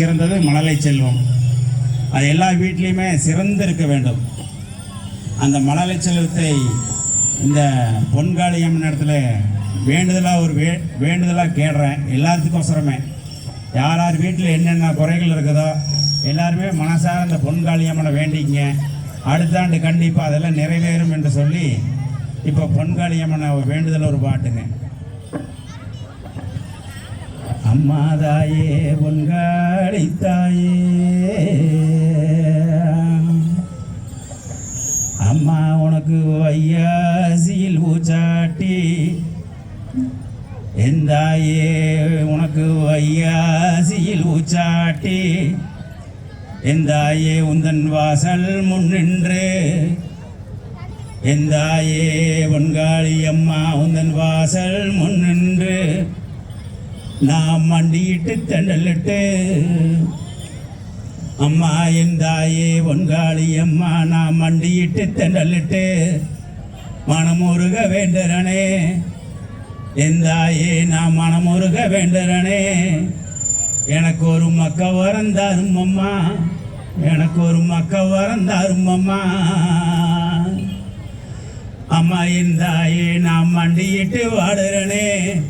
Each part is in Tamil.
சிறந்தது மழலை செல்வம். அது எல்லா வீட்லேயுமே சிறந்திருக்க வேண்டும். அந்த மழலை செல்வத்தை இந்த பொன்காளியம்மன் இடத்துல வேண்டுதலாக ஒரு வே வேண்டுதலாக கேடுறேன். எல்லாத்துக்கோசரமே. யார் யார் வீட்டில் என்னென்ன குறைகள் இருக்குதோ எல்லாருமே மனசார அந்த பொன்காளியம்மனை வேண்டிங்க அடுத்த ஆண்டு கண்டிப்பாக அதெல்லாம் நிறைவேறும் என்று சொல்லி இப்போ பொன்காளியம்மனை வேண்டுதல் ஒரு பாட்டுங்க. அம்மாதாயே தாயே அம்மா உனக்கு வையாசியில் பூச்சாட்டி எந்தாயே உனக்கு வையாசியில் ஊச்சாட்டி எந்தாயே உந்தன் வாசல் முன்னின்று எந்தாயே பொன்காளி அம்மா உந்தன் வாசல் முன்னின்று நாம் மண்டியிட்டு தண்டலிட்டு. அம்மா என் தாயே பொன்காளி அம்மா நான் மண்டியிட்டு தண்டலிட்டு. மனமுருக வேண்டுறனே என் தாயே நான் மனமுருக வேண்டுறனே எனக்கு ஒரு மக்க வரந்தாரும் அம்மா. எனக்கு ஒரு மக்க வரந்தாரும் அம்மா. அம்மா என் தாயே நான் மண்டியிட்டு வாடுறனே.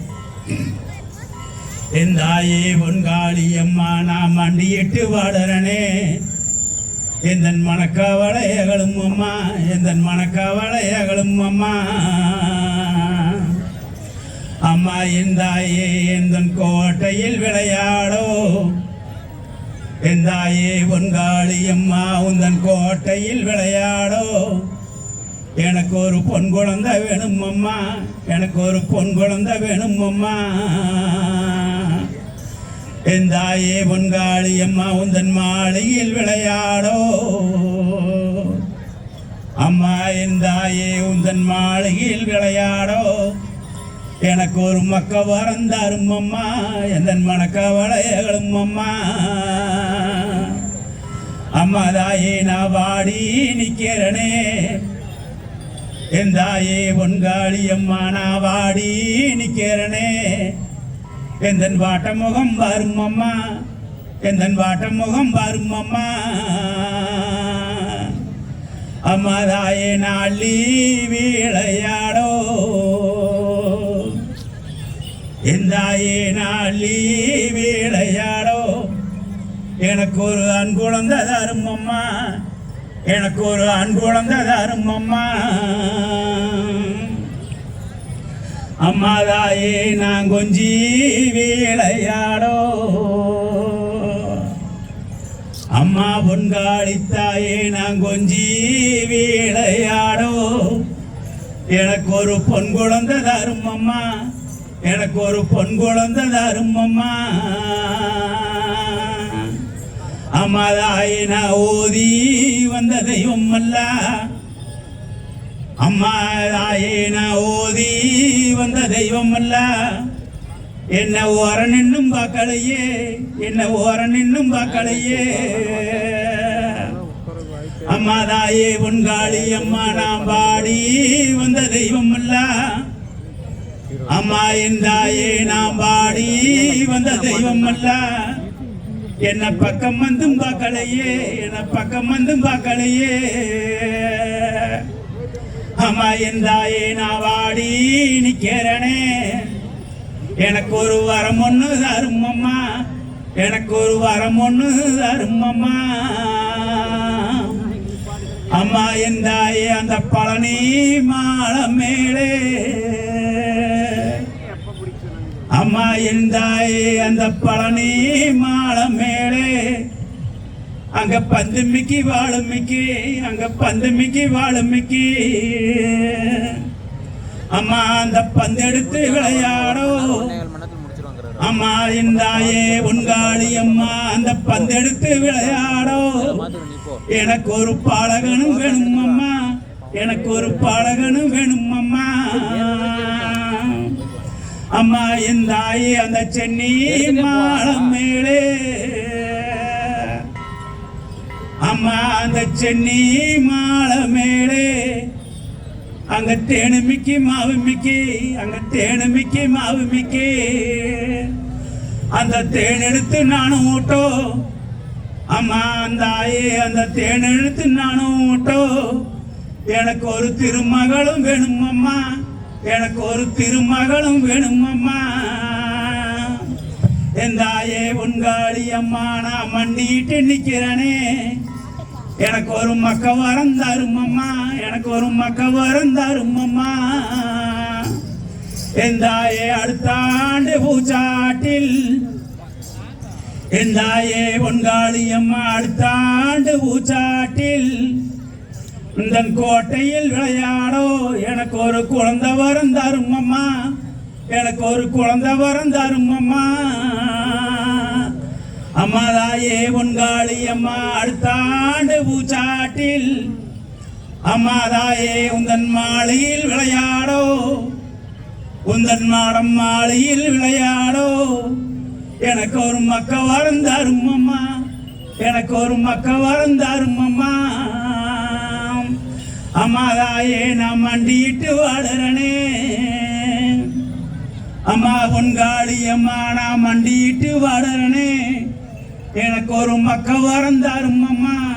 எந்தாயே பொன்காளி அம்மா நான் மண்டியிட்டு வாடுறனே எந்தன் மணக்காவளையகளும் அம்மா. எந்தன் மணக்காவளையகளும் அம்மா. அம்மா எந்தாயே எந்தன் கோட்டையில் விளையாடோ. எந்தாயே பொன்காளி அம்மா உந்தன் கோட்டையில் விளையாடோ. எனக்கு ஒரு பொன் குழந்தை வேணும் அம்மா. எனக்கு ஒரு பொன் குழந்தை வேணும் அம்மா. என் தாயே பொன்காளி அம்மா உந்தன் மாளிகையில் விளையாடோ. அம்மா என் தாயே உந்தன் மாளிகையில் விளையாடோ. எனக்கு ஒரு மக்க வரந்தாரும் அம்மா எந்தன் மணக்க வளையகளும் அம்மா. அம்மா தாயே நான் வாடி நிக்கிறனே என் தாயே பொன்காளி அம்மா நான் வாடி நிக்கிறனே எந்தன் வாட்ட முகம் வரும் அம்மா. எந்தன் வாட்ட முகம் வரும் அம்மா. அம்மா நாளி விளையாடோ எந்தாயே நாளி விளையாடோ எனக்கு ஒரு ஆண் குழந்தை தரும் அம்மா. எனக்கு ஒரு ஆண் குழந்தை தரும் அம்மா. அம்மாதாயே நான் கொஞ்சி விளையாடோ அம்மா பொன்காளித்தாயே நான் கொஞ்சி விளையாடோ எனக்கு ஒரு பொன் குழந்தை தரும் அம்மா. எனக்கு ஒரு பொன் குழந்தை தரும் அம்மா. நான் ஓதி வந்த தெய்வம் அல்ல. அம்மாதாயே நான் நான் ஓதி தெய்வம் அல்ல என்ன ஓர நின்னும் பார்க்கலையே என்ன ஓர நின்னும் பார்க்கலையே அம்மா தாயே பொன்காளி அம்மா நாம் பாடி வந்த தெய்வம் அல்ல அம்மா என் தாயே நாம் பாடி வந்த தெய்வம் அல்ல என்ன பக்கம் வந்தும் பார்க்கலையே என்ன பக்கம் வந்தும் பார்க்கலையே அம்மா என் நான் வாடி நிக்கிறனே எனக்கு ஒரு வரம் ஒன்று தருமம்மா எனக்கு ஒரு வரம் ஒன்று தருமம்மா அம்மா. எந்தாயே அந்த பழனி மாலை மேலே. அம்மா எந்தாயே அந்த பழனி மாலை மேலே. அங்க பந்துமிக்கு வாழமிக்கு வாழும் அங்க பந்துமிக்கு வாழமிக்கு அம்மா அந்த பந்து எடுத்து விளையாடோ. அம்மா இந்தாயே தாயே உன்காளி அம்மா அந்த பந்து எடுத்து விளையாடோ. எனக்கு ஒரு பாலகனும் வேணும் அம்மா. எனக்கு ஒரு பாலகனும் வேணும் அம்மா. அம்மா இந்தாயே அந்த சென்னி மாலம் மேலே. அம்மா அந்த சென்னி மாலை மேலே அங்க தேனு மிக்கி மாவு மிக்கி அங்க தேனு மிக்கி மாவு மிக்கி. அந்த தேன் எடுத்து நானும் ஊட்டோ அம்மா அந்த ஆயே அந்த தேன் எடுத்து நானும் ஊட்டோ எனக்கு ஒரு திருமகளும் வேணும் அம்மா. எனக்கு ஒரு திருமகளும் வேணும் அம்மா. எந்தாயே உன்காளி அம்மா நான் மண்டிட்டு நிற்கிறனே எனக்கு ஒரு மக்க வரம் தரும் எனக்கு ஒரு மக்க வரம் தரும் எந்தாயே அடுத்த ஆண்டு பூச்சாட்டில். எந்தாயே பொன்காளி அம்மா அடுத்த ஆண்டு பூச்சாட்டில். இந்த கோட்டையில் விளையாடோ எனக்கு ஒரு குழந்தை வரம் தரும் எனக்கு ஒரு குழந்தை வரம் தரும் அம்மாதாயே உன்காளி அம்மா அடுத்த ஆண்டு பூச்சாட்டில். அம்மாதாயே உந்தன் மாளியில் விளையாடோ. உந்தன் மாடம் மாளியில் விளையாடோ. எனக்கு ஒரு மக்க வரந்தாரும் அம்மா. எனக்கு ஒரு மக்க வரந்தாரும் அம்மா. அம்மாதாயே நான் மண்டிட்டு வாடுறனே அம்மா பொன்காளி அம்மா நான் மண்டிட்டு வாடுறனே எனக்கு ஒரு மக்க வரந்தாரும் அம்மா.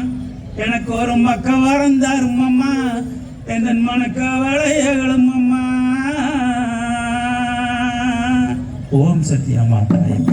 எனக்கு ஒரு மக்க வரந்தாரும் அம்மா. என் மனக்க வளையகளும் அம்மா. ஓம் சத்யா மாதாயே